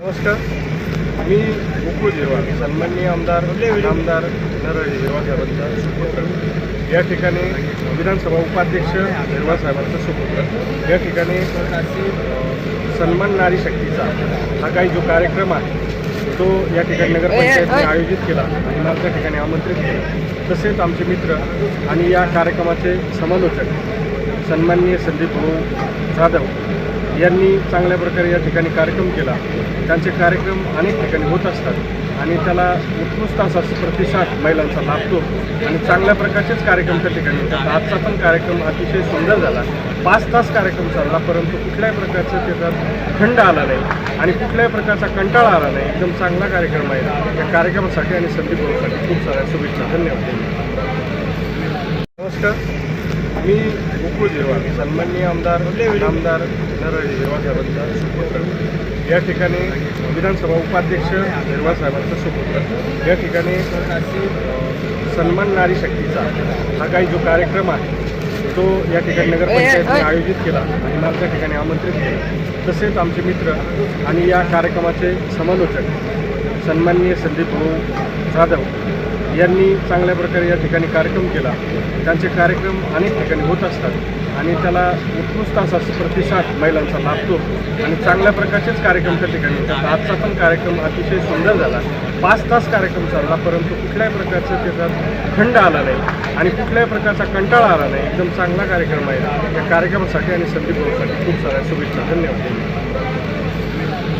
नमस्कार. मी गोकुळ जिरवाळ सन्माननीय आमदार आमदार नरहरी हिरवा साहेबांचा सुपुत्र. या ठिकाणी विधानसभा उपाध्यक्ष हिरवा साहेबांचा सुपुत्र. या ठिकाणी सन्मान नारी शक्तीचा हा काही जो कार्यक्रम आहे तो या ठिकाणी नगरपंचायतने आयोजित केला आणि मला त्या ठिकाणी आमंत्रित केलं. तसेच आमचे मित्र आणि या कार्यक्रमाचे समालोचक सन्माननीय संदीप भाऊ जाधव यांनी चांगल्या प्रकारे या ठिकाणी कार्यक्रम केला. त्यांचे कार्यक्रम अनेक ठिकाणी होत असतात आणि त्याला उत्कृष्ट असा प्रतिसाद महिलांचा लाभतो. आणि चांगल्या प्रकारचेच कार्यक्रम त्या ठिकाणी होतात. आजचा पण कार्यक्रम अतिशय सुंदर झाला. पाच तास कार्यक्रम चालला परंतु कुठल्याही प्रकारचं त्याच्यात खंड आला नाही आणि कुठल्याही प्रकारचा कंटाळा आला नाही. एकदम चांगला कार्यक्रम आहे. या कार्यक्रमासाठी आणि संदीप भाऊसाठी खूप साऱ्या शुभेच्छा. धन्यवाद. नमस्कार. मी गोकुळ जिरवाळ सन्माननीय आमदार आमदार नरहरी हिरवा साहेबांचा सुपुत्र. या ठिकाणी विधानसभा उपाध्यक्ष हिरवा साहेबांचा सुपुत्र. या ठिकाणी सन्मान नारी शक्तीचा हा काही जो कार्यक्रम आहे तो या ठिकाणी नगरपंचायतने आयोजित केला आणि मला त्या ठिकाणी आमंत्रित केलं. तसेच आमचे मित्र आणि या कार्यक्रमाचे समालोचक सन्माननीय संदीप भाऊ जाधव यांनी चांगल्या प्रकारे या ठिकाणी कार्यक्रम केला. त्यांचे कार्यक्रम अनेक ठिकाणी होत असतात. आणि त्याला उत्कृष्ट असा प्रतिसाद महिलांचा लाभतो. आणि चांगल्या प्रकारचेच कार्यक्रम त्या ठिकाणी होतात. आजचा पण कार्यक्रम अतिशय सुंदर झाला. पाच तास कार्यक्रम चालला परंतु कुठल्याही प्रकारचं त्याच्यात खंड आला नाही. आणि कुठल्याही प्रकारचा कंटाळा आला नाही. एकदम चांगला कार्यक्रम आहे. या कार्यक्रमासाठी आणि संदीप भाऊसाठी खूप साऱ्या शुभेच्छा. धन्यवाद.